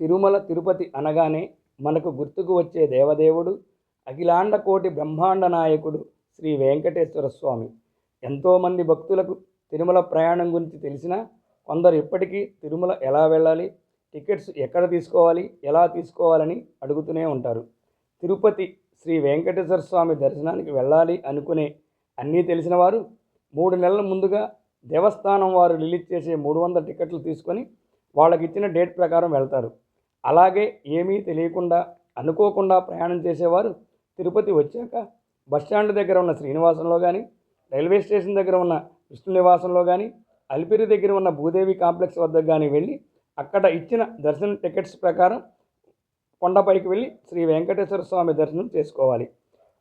తిరుమల తిరుపతి అనగానే మనకు గుర్తుకు వచ్చే దేవదేవుడు అఖిలాండ కోటి బ్రహ్మాండ నాయకుడు శ్రీ వెంకటేశ్వర స్వామి. ఎంతోమంది భక్తులకు తిరుమల ప్రయాణం గురించి తెలిసినా కొందరు ఇప్పటికీ తిరుమల ఎలా వెళ్ళాలి టికెట్స్ ఎక్కడ తీసుకోవాలి ఎలా తీసుకోవాలని అడుగుతూనే ఉంటారు. తిరుపతి శ్రీ వెంకటేశ్వర స్వామి దర్శనానికి వెళ్ళాలి అనుకునే అన్నీ తెలిసిన వారు మూడు నెలల ముందుగా దేవస్థానం వారు రిలీజ్ చేసే మూడు వందల టికెట్లు తీసుకొని వాళ్ళకి ఇచ్చిన డేట్ ప్రకారం వెళ్తారు. అలాగే ఏమీ తెలియకుండా అనుకోకుండా ప్రయాణం చేసేవారు తిరుపతి వచ్చాక బస్టాండ్ దగ్గర ఉన్న శ్రీనివాసంలో కానీ రైల్వే స్టేషన్ దగ్గర ఉన్న విష్ణు నివాసంలో కానీ అలిపిరి దగ్గర ఉన్న భూదేవి కాంప్లెక్స్ వద్ద కానీ వెళ్ళి అక్కడ ఇచ్చిన దర్శన టికెట్స్ ప్రకారం కొండపైకి వెళ్ళి శ్రీ వెంకటేశ్వర స్వామి దర్శనం చేసుకోవాలి.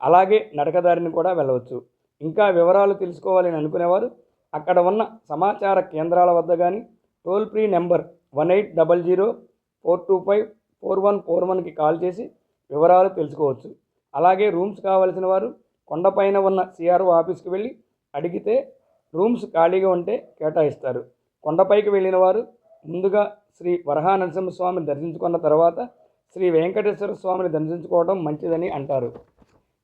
అలాగే నడకదారిని కూడా వెళ్ళవచ్చు. ఇంకా వివరాలు తెలుసుకోవాలని అనుకునేవారు అక్కడ ఉన్న సమాచార కేంద్రాల వద్ద కానీ toll free number one eight double zero four two five four one four వన్కి కాల్ చేసి వివరాలు తెలుసుకోవచ్చు. అలాగే రూమ్స్ కావలసిన వారు కొండపైన ఉన్న సిఆర్ఓ ఆఫీస్కి వెళ్ళి అడిగితే రూమ్స్ ఖాళీగా ఉంటే కేటాయిస్తారు. కొండపైకి వెళ్ళిన వారు ముందుగా శ్రీ వరహా నరసింహస్వామిని దర్శించుకున్న తర్వాత శ్రీ వెంకటేశ్వర స్వామిని దర్శించుకోవడం మంచిదని అంటారు.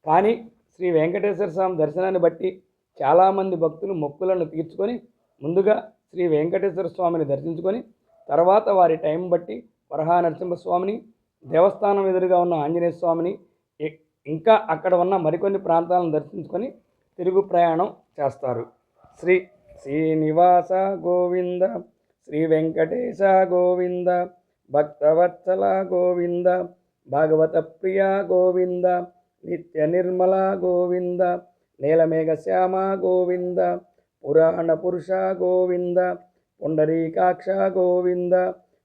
కానీ శ్రీ వెంకటేశ్వర స్వామి దర్శనాన్ని బట్టి చాలామంది భక్తులు మొక్కులను తీర్చుకొని ముందుగా శ్రీ వెంకటేశ్వర స్వామిని దర్శించుకొని తర్వాత వారి టైం బట్టి వరహా నరసింహస్వామిని దేవస్థానం ఎదురుగా ఉన్న ఆంజనేయ స్వామిని ఇంకా అక్కడ ఉన్న మరికొన్ని ప్రాంతాలను దర్శించుకొని తిరుగు ప్రయాణం చేస్తారు. శ్రీ శ్రీనివాస గోవింద శ్రీ వెంకటేశ గోవింద భక్తవత్సల గోవింద భాగవత ప్రియ గోవింద నిత్య నిర్మల గోవింద నీలమేఘ శ్యామ గోవింద పురాణ పురుష గోవింద పుండరీకాక్ష గోవింద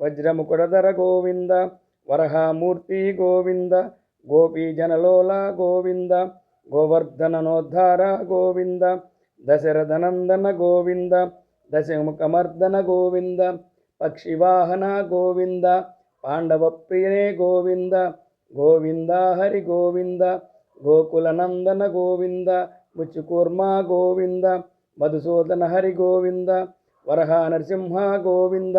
వజ్రముకుడధర గోవింద వరహామూర్తి గోవింద గోపీజనలోల గోవింద గోవర్ధననోద్ధార గోవింద దశరథనందన గోవింద దశముఖమర్దన గోవింద పక్షివాహన గోవింద పాండవ ప్రియనే గోవింద గోవింద హరి గోవింద గోకులనందన గోవింద ముచ్చుకూర్మ గోవింద మధుసూదన హరి గోవింద వరహ నరసింహ గోవింద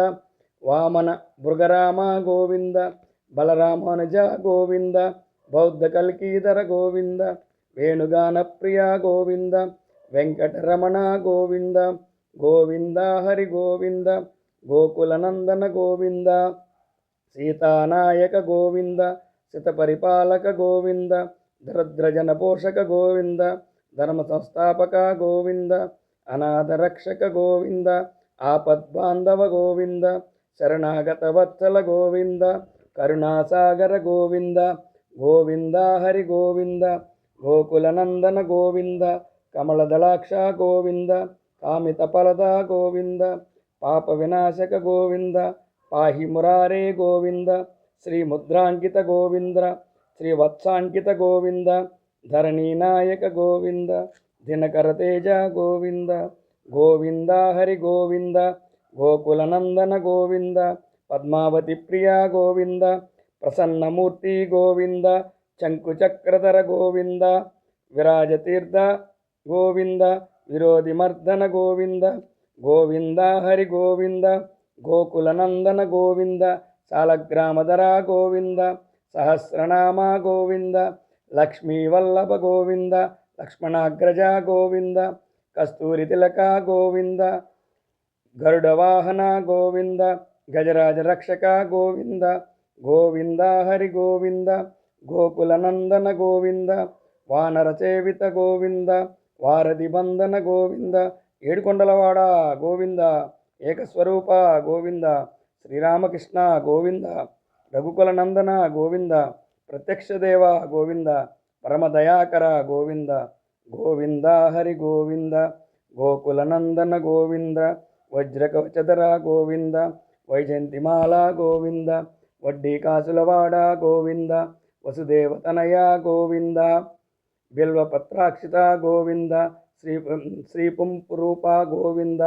వామన మృగరామ గోవింద బలరామానుజ గోవింద బౌద్ధ కల్కీధర గోవింద వేణుగాన ప్రియ గోవింద వెంకటరమణ గోవింద గోవింద హరి గోవింద గోకులనందన గోవింద సీతానాయక గోవింద శతపరిపాలక గోవింద దరిద్రజన పోషక గోవింద ధర్మ సంస్థాపక గోవింద అనాథరక్షక గోవింద ఆపద్బాంధవ గోవింద శరణాగత వత్సల గోవింద కరుణాసాగర గోవింద గోవింద హరి గోవింద గోకులనందన గోవింద కమలదళాక్ష గోవింద కామిత ఫలద గోవింద పాప వినాశక గోవింద పాహి మురారే గోవింద శ్రీ ముద్రాంకిత గోవింద శ్రీ వత్సాంకిత గోవింద ధరణీనాయక గోవింద దినకర తేజ గోవింద గోవింద హరి గోవింద గోకులనందన గోవింద పద్మావతి ప్రియ గోవింద ప్రసన్నమూర్తి గోవింద శంకుచక్రధర గోవింద విరాజతీర్థ గోవింద విరోధిమర్దన గోవింద గోవింద హరి గోవింద గోకులనందన గోవింద సాలగ్రామధర గోవింద సహస్రనామ గోవింద లక్ష్మీవల్లభ గోవింద లక్ష్మణాగ్రజ గోవింద కస్తూరి తిలక గోవింద గరుడవాహన గోవింద గజరాజ రక్షక గోవింద గోవింద హరి గోవింద గోకులనందన గోవింద వానరచేవిత గోవింద వారధి బంధన గోవింద ఏడుకొండలవాడ గోవింద ఏకస్వరూప గోవింద శ్రీరామకృష్ణ గోవింద రఘుకుల నందన గోవింద ప్రత్యక్షదేవ గోవింద పరమదయాకర గోవింద గోవింద హరి గోవింద గోకులనందన గోవింద వజ్రకవచధర గోవింద వైజయంతిమాల గోవింద వడ్డీ కాసులవాడ గోవింద వసుదేవతనయ గోవింద బిల్వపత్రాక్షిత గోవింద శ్రీ శ్రీపుంపురూప గోవింద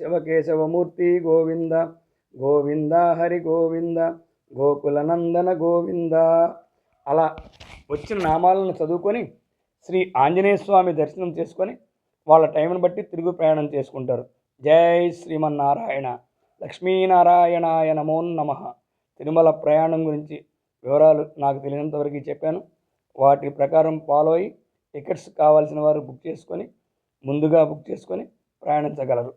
శివకేశవమూర్తి గోవింద గోవింద హరి గోవింద గోకులనందన గోవింద అలా వచ్చిన నామాలను చదువుకొని శ్రీ ఆంజనేయ స్వామి దర్శనం చేసుకొని వాళ్ళ టైంని బట్టి తిరుగు ప్రయాణం చేసుకుంటారు. జై శ్రీమన్నారాయణ. లక్ష్మీనారాయణాయ నమో నమ. తిరుమల ప్రయాణం గురించి వివరాలు నాకు తెలియనంతవరకు చెప్పాను. వాటి ప్రకారం ఫాలో అయ్యి టికెట్స్ కావాల్సిన వారు బుక్ చేసుకొని ముందుగా బుక్ చేసుకొని ప్రయాణించగలరు.